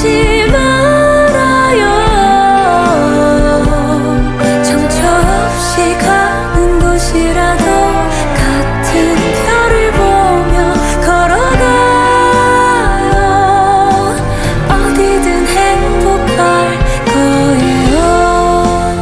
지